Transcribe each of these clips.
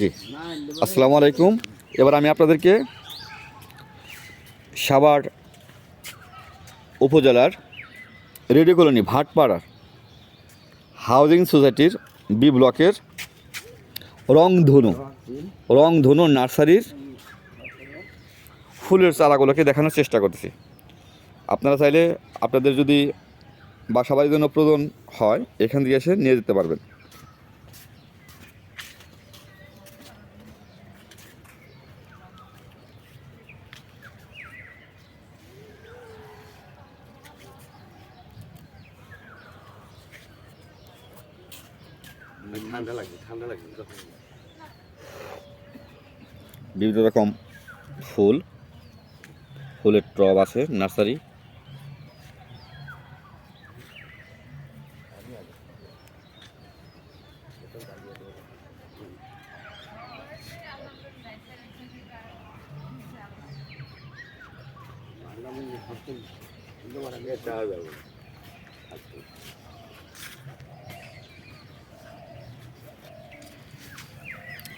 জি। আসসালামু আলাইকুম। এবার আমি আপনাদেরকে সাভার উপজেলার রেডিও কলোনি ভাটপাড়ার হাউজিং সোসাইটির বি ব্লকের রংধনু রংধনু নার্সারির ফুলের চারাগুলোকে দেখানোর চেষ্টা করতেছি। আপনারা চাইলে আপনাদের যদি বাসা বাড়ির জন্য প্রয়োজন হয়, এখান থেকে এসে নিয়ে যেতে পারবেন। ঠান্ডা লাগবে ঠান্ডা লাগবে বিভিন্ন রকম ফুল ফুলের টব আছে নার্সারি।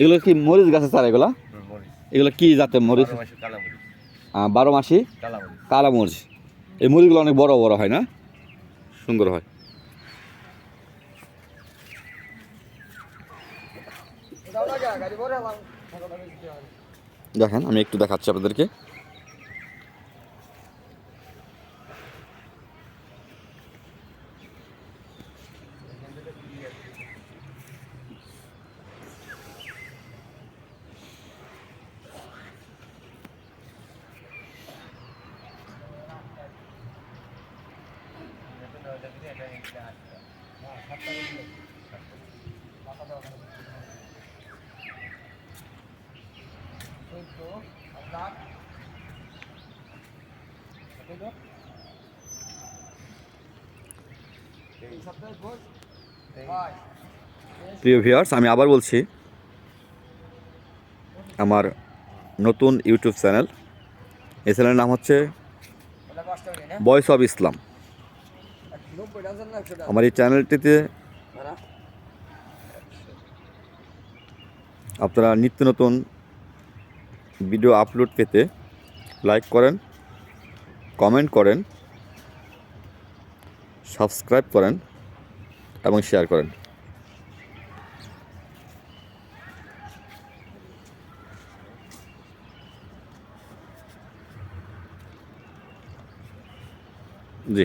এগুলো কি মরিচ গাছের চারা এগুলো? এগুলো কি জাতের মরিচ? বারো মাসি? কালা মরিচ। এই মরিচগুলো অনেক বড় বড় হয় না? সুন্দর হয়। দেখেন আমি একটু দেখাচ্ছি আপনাদেরকে। প্রিয় ভিউয়ার্স আমি আবার বলছি, আমার নতুন ইউটিউব চ্যানেল এই চ্যানেলের নাম হচ্ছে ভয়েস অফ ইসলাম আমার এই চ্যানেলটিতে আপনারা নিত্য নতুন ভিডিও আপলোড পেতে লাইক করেন কমেন্ট করেন সাবস্ক্রাইব করেন এবং শেয়ার করেন। জি।